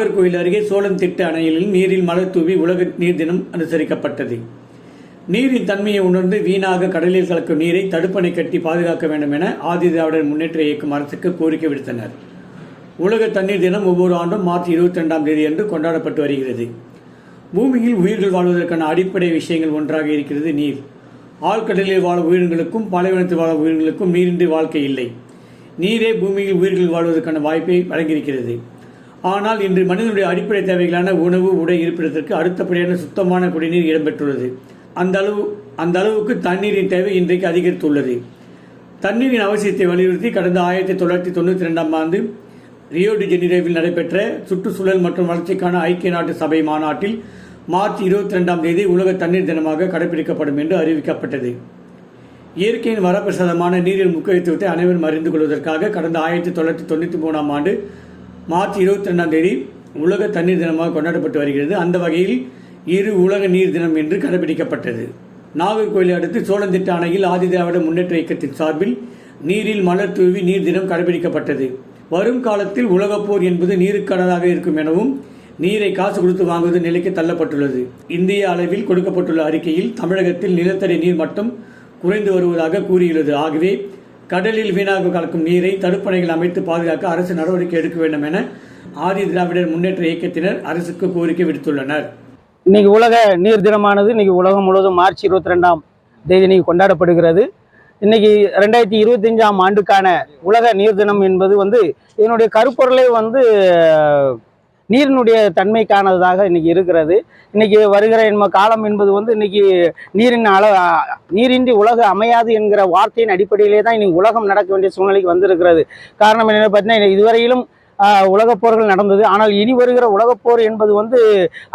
நாகர்கோவில் அருகே சோழன் திட்ட அணையில் நீரில் மலர் தூவி உலக நீர் தினம் அனுசரிக்கப்பட்டது. நீரின் தன்மையை உணர்ந்து வீணாக கடலில் கலக்கும் நீரை தடுப்பணை கட்டி பாதுகாக்க வேண்டும் என ஆதி முன்னேற்ற இயக்கம் அரசுக்கு கோரிக்கை விடுத்தனர். உலக தண்ணீர் தினம் ஒவ்வொரு ஆண்டும் மார்ச் இருபத்தி ரெண்டாம் தேதி அன்று கொண்டாடப்பட்டு வருகிறது. பூமியில் உயிர்கள் வாழ்வதற்கான அடிப்படை விஷயங்கள் ஒன்றாக இருக்கிறது நீர். ஆழ்கடலில் வாழும் உயிரினங்களுக்கும் பாலைவனத்தில் வாழும் உயிரினங்களுக்கும் நீரின்றி வாழ்க்கை இல்லை. நீரே பூமியில் உயிர்கள் வாழ்வதற்கான வாய்ப்பை வழங்கியிருக்கிறது. ஆனால் இன்று மனிதனுடைய அடிப்படை தேவைகளான உணவு உடை இருப்பிடத்திற்கு அடுத்தபடியான சுத்தமான குடிநீர் இடம்பெற்றுள்ளது. அந்த அளவு அந்த அளவுக்கு தண்ணீரின் தேவை இன்றைக்கு அதிகரித்துள்ளது. தண்ணீரின் அவசியத்தை வலியுறுத்தி கடந்த ஆயிரத்தி தொள்ளாயிரத்தி தொண்ணூற்றி ரெண்டாம் ஆண்டு ரியோ டி ஜெனிரோவில் நடைபெற்ற சுற்றுச்சூழல் மற்றும் வளர்ச்சிக்கான ஐக்கிய நாட்டு சபை மாநாட்டில் மார்ச் இருபத்தி ரெண்டாம் தேதி உலக தண்ணீர் தினமாக கடைபிடிக்கப்படும் என்று அறிவிக்கப்பட்டது. இயற்கையின் வரப்பிரசாதமான நீரில் முக்கியத்துவத்தை அனைவரும் அறிந்து கொள்வதற்காக கடந்த ஆயிரத்தி தொள்ளாயிரத்தி தொண்ணூற்றி மூணாம் ஆண்டு மார்ச் இருபத்தி ரெண்டாம் தேதி உலக தண்ணீர் தினமாக கொண்டாடப்பட்டு வருகிறது. அந்த வகையில் இரு உலக நீர் தினம் என்று கடைபிடிக்கப்பட்டது. நாகர்கோயிலை அடுத்து சோழந்திட்ட அணையில் ஆதிதிராவிட முன்னேற்ற இயக்கத்தின் சார்பில் நீரில் மலர் தூவி நீர் தினம் கடைபிடிக்கப்பட்டது. வரும் காலத்தில் உலகப்போர் என்பது நீருக்கானதாக இருக்கும் எனவும் நீரை காசு கொடுத்து வாங்குவது நிலைக்கு தள்ளப்பட்டுள்ளது. இந்திய அளவில் கொடுக்கப்பட்டுள்ள அறிக்கையில் தமிழகத்தில் நிலத்தடி நீர் மட்டம் குறைந்து வருவதாக கூறியுள்ளது. ஆகவே கடலில் வீணாக கலக்கும் நீரை தடுப்பணைகள் அமைத்து பாதுகாக்க அரசு நடவடிக்கை எடுக்க வேண்டும் என ஆதி திராவிடர் முன்னேற்ற இயக்கத்தினர் அரசுக்கு கோரிக்கை விடுத்துள்ளனர். இன்னைக்கு உலக நீர் தினமானது இன்னைக்கு உலகம் முழுவதும் மார்ச் இருபத்தி ரெண்டாம் தேதி இன்னைக்கு கொண்டாடப்படுகிறது. இன்னைக்கு ரெண்டாயிரத்தி இருபத்தஞ்சாம் ஆண்டுக்கான உலக நீர் தினம் என்பது வந்து இதனுடைய கருப்பொருளை வந்து நீரினுடைய தன்மைக்கானதாக இன்னைக்கு இருக்கிறது. இன்னைக்கு வருகிற நம்ம காலம் என்பது வந்து இன்னைக்கு நீரின் அள நீரின்றி உலகம் அமையாது என்கிற வார்த்தையின் அடிப்படையிலே தான் இன்னைக்கு உலகம் நடக்க வேண்டிய சூழ்நிலைக்கு வந்திருக்கிறது. காரணம் என்னென்னு பார்த்தீங்கன்னா இதுவரையிலும் உலகப் போர்கள் நடந்தது. ஆனால் இனி வருகிற உலகப் போர் என்பது வந்து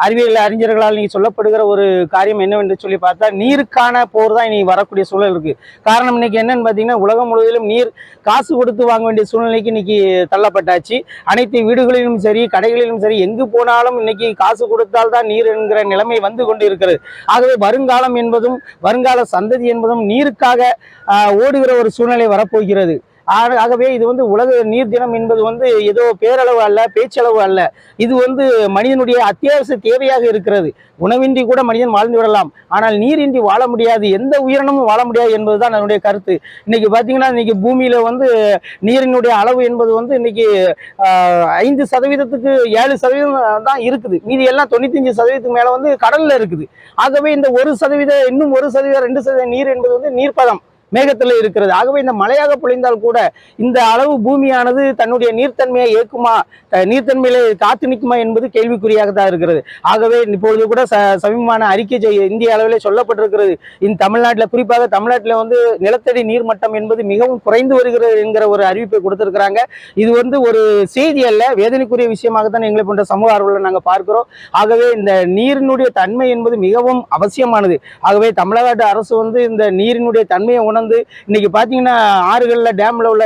அறிவியல் அறிஞர்களால் நீங்கள் சொல்லப்படுகிற ஒரு காரியம் என்னவென்று சொல்லி பார்த்தா நீருக்கான போர் தான் இனி வரக்கூடிய சூழல் இருக்கு. காரணம் இன்னைக்கு என்னன்னு பார்த்தீங்கன்னா உலகம் முழுவதிலும் நீர் காசு கொடுத்து வாங்க வேண்டிய சூழ்நிலைக்கு இன்னைக்கு தள்ளப்பட்டாச்சு. அனைத்து வீடுகளிலும் சரி கடைகளிலும் சரி எங்கு போனாலும் இன்னைக்கு காசு கொடுத்தால் தான் நீர் என்கிற நிலைமை வந்து கொண்டு இருக்கிறது ஆகவே வருங்காலம் என்பதும் வருங்கால சந்ததி என்பதும் நீருக்காக ஓடுகிற ஒரு சூழ்நிலை வரப்போகிறது. ஆகவே இது வந்து உலக நீர் தினம் என்பது வந்து ஏதோ பேரளவு அல்ல பேச்சளவு அல்ல. இது வந்து மனிதனுடைய அத்தியாவசிய தேவையாக இருக்கிறது. உணவின்றி கூட மனிதன் வாழ்ந்து விடலாம். ஆனால் நீரின்றி வாழ முடியாது. எந்த உயிரினமும் வாழ முடியாது என்பதுதான் என்னுடைய கருத்து. இன்னைக்கு பார்த்தீங்கன்னா இன்னைக்கு பூமியில வந்து நீரினுடைய அளவு என்பது வந்து இன்னைக்கு ஐந்து சதவீதத்துக்கு ஏழு சதவீதம் தான் இருக்குது. மீதி எல்லாம் தொண்ணூத்தஞ்சு சதவீதத்துக்கு மேலே வந்து கடல்ல இருக்குது. ஆகவே இந்த ஒரு சதவீத இன்னும் ஒரு சதவீதம் ரெண்டு சதவீத நீர் என்பது வந்து நீர்ப்பதம். மேகத்தில் இருக்கிறது. ஆகவே இந்த மழையாக பொழிந்தால் கூட இந்த அளவு பூமியானது தன்னுடைய நீர்த்தன்மையை ஏற்குமா நீர்த்தன்மையில காத்து நிற்குமா என்பது கேள்விக்குறியாக தான் இருக்கிறது. ஆகவே இப்பொழுது கூட ச சமீபமான அறிக்கை செய்ய இந்திய அளவிலே சொல்லப்பட்டிருக்கிறது. இந்த தமிழ்நாட்டில் குறிப்பாக தமிழ்நாட்டில் வந்து நிலத்தடி நீர் மட்டம் என்பது மிகவும் குறைந்து வருகிறது என்கிற ஒரு அறிவிப்பை கொடுத்திருக்கிறாங்க. இது வந்து ஒரு செய்தி அல்ல வேதனைக்குரிய விஷயமாக தான் எங்களை போன்ற சமூக ஆர்வலர் நாங்கள் பார்க்கிறோம். ஆகவே இந்த நீரினுடைய தன்மை என்பது மிகவும் அவசியமானது. ஆகவே தமிழ்நாடு அரசு வந்து இந்த நீரினுடைய தன்மையை உணர்ந்து இன்னைக்கு பார்த்தீங்கன்னா ஆறுகளில் டேம்ல உள்ள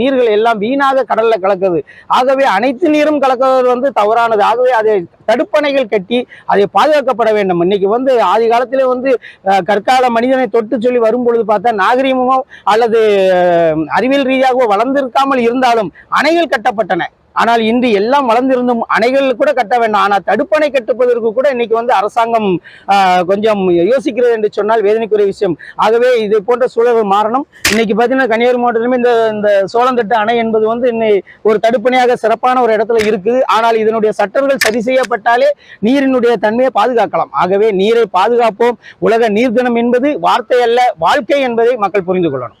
நீர்கள் எல்லாம் வீணாக கடல்ல கலக்குது. ஆகவே அனைத்து நீரும் கலக்குவது வந்து தவறானது. ஆகவே அதை தடுப்பணைகள் கட்டி அதை பாதுகாக்கப்பட வேண்டும். இன்னைக்கு வந்து ஆதி காலத்திலே வந்து கற்கால மனிதனை தொட்டு சொல்லி வரும்பொழுது பார்த்தா நாகரீகமோ அல்லது அறிவியல் ரீதியாகவோ வளர்ந்திருக்காமல் இருந்தாலும் அணைகள் கட்டப்பட்டன. ஆனால் இன்று எல்லாம் வளர்ந்திருந்தும் அணைகள் கூட கட்ட வேண்டாம். ஆனால் தடுப்பணை கட்டுப்பதற்கு கூட இன்னைக்கு வந்து அரசாங்கம் கொஞ்சம் யோசிக்கிறது என்று சொன்னால் வேதனைக்குரிய விஷயம். ஆகவே இது போன்ற சூழல்கள் மாறணும். இன்னைக்கு பார்த்தீங்கன்னா கன்னியாகுமரி மாவட்டத்திலுமே இந்த இந்த சோழந்தட்டு அணை என்பது வந்து இன்னை ஒரு தடுப்பணையாக சிறப்பான ஒரு இடத்துல இருக்குது. ஆனால் இதனுடைய சட்டங்கள் சரி செய்யப்பட்டாலே நீரினுடைய தன்மையை பாதுகாக்கலாம். ஆகவே நீரை பாதுகாப்போம். உலக நீர் தினம் என்பது வார்த்தை அல்ல வாழ்க்கை என்பதை மக்கள் புரிந்து கொள்ளணும்.